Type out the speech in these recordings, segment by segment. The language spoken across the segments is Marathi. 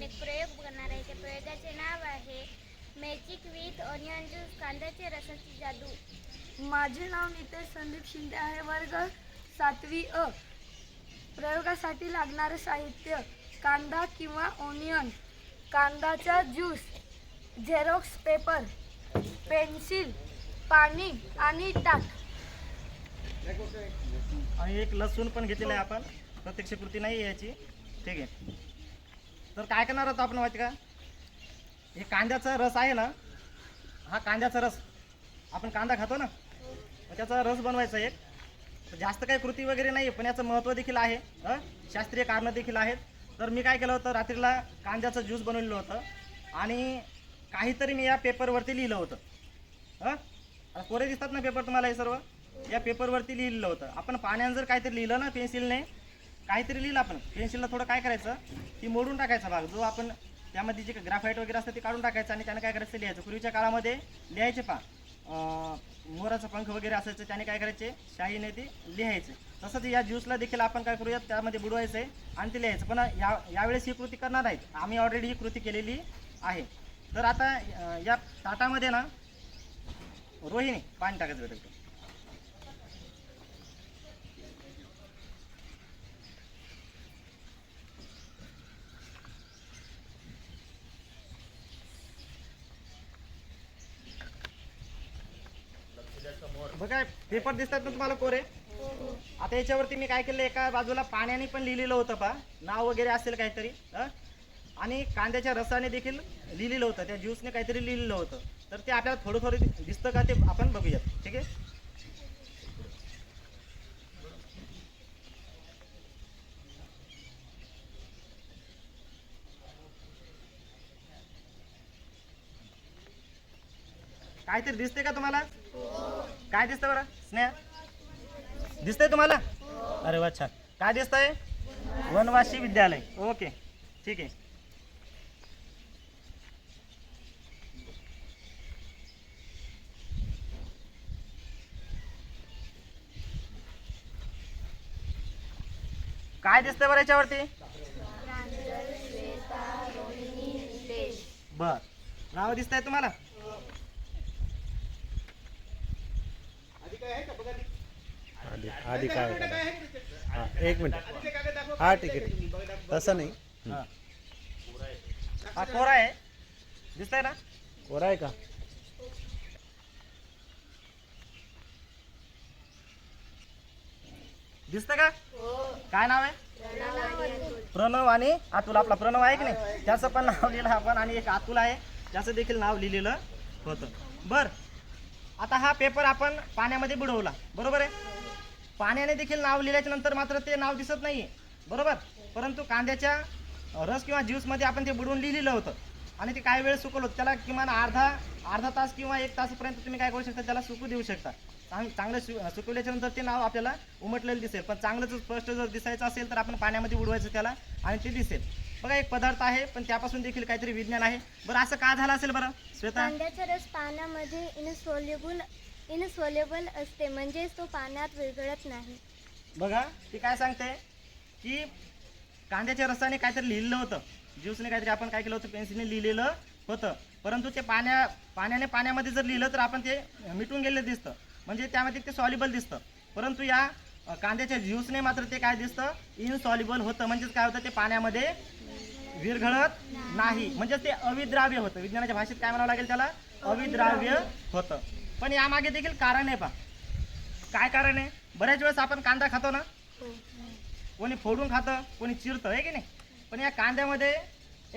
आपण एक प्रयोग करणार आहे. त्या प्रयोगाचे नाव आहे मॅजिक विथ ऑनियन ज्यूस कांद्याचे रसाची जादू. माझे नाव नितेश संदीप शिंदे आहे वर्ग सातवी अ. प्रयोगासाठी लागणारे साहित्य कांदा किंवा ओनियन कांदाचा ज्यूस झेरॉक्स पेपर पेन्सिल पाणी आणि ताक. आणि एक लसूण पण घेतलेलं आहे आपण. प्रत्यक्ष कृती नाही आहे याची. ठीक आहे. तर काय करणार आहोत आपण माहिती का? हे कांद्याचा रस आहे ना हा कांद्याचा रस आपण कांदा खातो ना त्याचा रस बनवायचा एक. तर जास्त काही कृती वगैरे नाही पण याचं महत्त्व देखील आहे. हं? शास्त्रीय कारणं देखील आहेत. तर मी काय केलं होतं रात्रीला कांद्याचं ज्यूस बनवलेलं होतं आणि काहीतरी मी या पेपरवरती लिहिलं होतं. हां? आता कोरे दिसतात ना पेपर तुम्हाला हे सर्व? या पेपरवरती लिहिलेलं होतं. आपण पाण्यानं जर काहीतरी लिहिलं ना पेन्सिलने काहीतरी लिहिलं आपण. पेन्सिलला थोडं काय करायचं? ती मोडून टाकायचा भाग. जो आपण त्यामध्ये जे ग्राफाईट वगैरे असतं ते काढून टाकायचं आणि त्याने काय करायचं? लिहायचं. पूर्वीच्या काळामध्ये लिहायचे पा अं, मोराचा पंख वगैरे असायचं. त्याने काय करायचे? शाईने ते लिहायचे. तसंच या ज्यूसला देखील आपण काय करूयात? त्यामध्ये बुडवायचं आहे आणि ते लिहायचं. पण या यावेळेस ही कृती करणार आहेत आम्ही ऑलरेडी ही कृती केलेली आहे. तर आता या ताटामध्ये ना रोहिणी पाणी टाकायचं भेटतं बघा पेपर दिसतात ना तुम्हाला कोरे आता याच्यावरती मी काय केलं एका बाजूला पाण्याने पण लिहिलेलं होतं पा नाव वगैरे असेल काहीतरी आणि कांद्याच्या रसाने देखील लिहिलेलं होतं त्या ज्यूसने काहीतरी लिहिलेलं होतं. तर ते आपल्याला थोडं थोडं दिसतं का ते आपण बघूयात ठीक आहे? काहीतरी दिसते का तुम्हाला? काय दिसतं बरं? स्नेहा? दिसतंय तुम्हाला? अरे वा छान. काय दिसतंय? वनवासी विद्यालय. ओके. ठीक आहे. काय दिसतंय बरं याच्यावरती? बर. नाव दिसतंय तुम्हाला? आधी आधी काय हा एक मिनिट. हा ठीक आहे. तसं नाही. हा. हा. कोरा आहे. दिसतंय ना? कोरा आहे का? दिसतं का? काय नाव आहे? प्रणव आणि अतुल आपला प्रणव आहे की नाही? त्याचं पण नाव लिहिलं आपण आणि एक अतुल आहे. त्याचं देखील नाव लिहिलेलं होतं. बर. आता हा पेपर आपण पाण्यामध्ये बुडवला. बरोबर आहे? पाण्याने देखील नाव लिहिल्याच्या नंतर मात्र ते नाव दिसत नाही बरोबर? परंतु कांद्याच्या रस किंवा ज्यूसमध्ये आपण ते बुडवून लिहिलेलं होतं. आणि ते काही वेळ सुकवलं होतं. त्याला किमान अर्धा अर्धा तास किंवा एक तासपर्यंत तुम्ही काय करू शकता? त्याला सुकू देऊ शकता. चांग चांगलं सु सुकवल्याच्या नंतर ते नाव आपल्याला उमटलेलं दिसेल. पण चांगलं जर स्पष्ट जर दिसायचं असेल तर आपण पाण्यामध्ये उडवायचं त्याला आणि ते दिसेल. बघा एक पदार्थ आहे पण त्यापासून देखील काहीतरी विज्ञान आहे. बरं असं का झालं असेल बरं? श्वेता? कांद्याचा रस पाण्यामध्ये इनसोल्युबल इनसोलेबल असते म्हणजेच तो पाण्यात विरघळत नाही. बघा ती काय सांगते? की कांद्याच्या रसाने काहीतरी लिहिलेलं होतं. ज्यूसने काहीतरी आपण काय केलं होतं? पेन्सिलने लिहिलेलं होतं. परंतु ते पाण्या पाण्याने पाण्यामध्ये जर लिहिलं तर आपण ते मिटून गेलेलं दिसतं. म्हणजे त्यामध्ये ते सॉलिबल दिसतं. परंतु या कांद्याच्या ज्यूसने मात्र ते काय दिसतं? इनसॉलिबल होतं. म्हणजेच काय होतं? ते पाण्यामध्ये विरघळत नाही. म्हणजे ते अविद्राव्य होतं. विज्ञानाच्या भाषेत काय म्हणावं लागेल त्याला? अविद्राव्य होतं. पण यामागे देखील कारण आहे पा काय कारण आहे? बऱ्याच वेळेस आपण कांदा खातो ना? कोणी फोडून खातं कोणी चिरतं आहे की नाही? पण या कांद्यामध्ये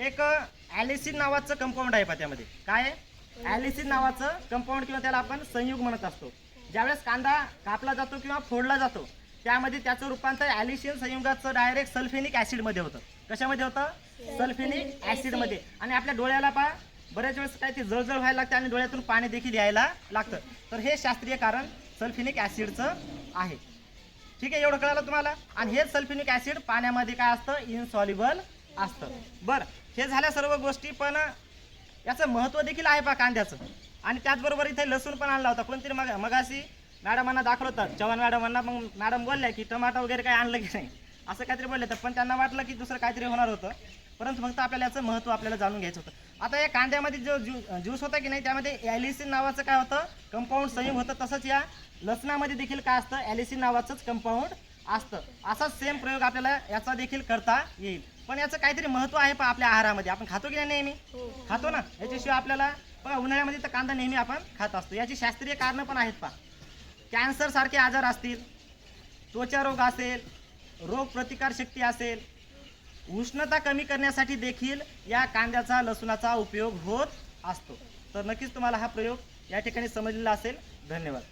एक ॲलिसिन नावाचं कंपाऊंड आहे पा त्यामध्ये. काय? आहे ॲलिसिन नावाचं कंपाऊंड किंवा त्याला आपण संयुग म्हणत असतो. ज्यावेळेस कांदा कापला जातो किंवा फोडला जातो त्यामध्ये त्याचं रूपांतर ॲलिसिन संयुगाचं डायरेक्ट सल्फेनिक ॲसिडमध्ये होतं. कशामध्ये होतं? सल्फेनिक ॲसिडमध्ये आणि आपल्या डोळ्याला पा बऱ्याच वेळेस काय ते जळजळ व्हायला लागते आणि डोळ्यातून पाणी देखील यायला लागतं. तर हे शास्त्रीय कारण सल्फिनिक ॲसिडचं आहे. ठीक आहे एवढं कळालं तुम्हाला? आणि हे सल्फिनिक ॲसिड पाण्यामध्ये काय असतं? इनसॉल्युबल असतं. बरं हे झाल्या सर्व गोष्टी पण याचं महत्त्व देखील आहे पा कांद्याचं. आणि त्याचबरोबर इथे लसूण पण आणला होता. कोणतरी मग मगाशी मॅडमांना दाखवलं होतं. चव्हाण मॅडमांना मग मॅडम बोलल्या की टमाटा वगैरे काय आणलं की नाही. असं काहीतरी बोलले तर. पण त्यांना वाटलं की दुसरं काहीतरी होणार होतं. परंतु फक्त आपल्याला याचं महत्त्व आपल्याला जाणून घ्यायचं होतं. आता या कांद्यामध्ये जो ज्यू ज्यूस होता की नाही त्यामध्ये ॲलिसिन नावाचं काय होतं? कंपाऊंड संयुग होतं. तसंच या लसणामध्ये देखील काय असतं? ॲलिसिन नावाचंच कंपाऊंड असतं. असाच सेम प्रयोग आपल्याला याचा देखील करता येईल. पण याचं काहीतरी महत्त्व आहे पा आपल्या आहारामध्ये. आपण खातो की नाही नेहमी? खातो ना? याच्याशिवाय आपल्याला बघा उन्हाळ्यामध्ये तर कांदा नेहमी आपण खात असतो. याची शास्त्रीय कारणं पण आहेत पा कॅन्सर सारखे आजार असतील त्वचा रोग असेल रोग प्रतिकार शक्ती असेल उष्णता कमी करण्यासाठी देखील या कांद्याचा लसूणाचा उपयोग होत असतो. तर नक्कीच तुम्हाला हा प्रयोग या ठिकाणी समजलेला असेल. धन्यवाद.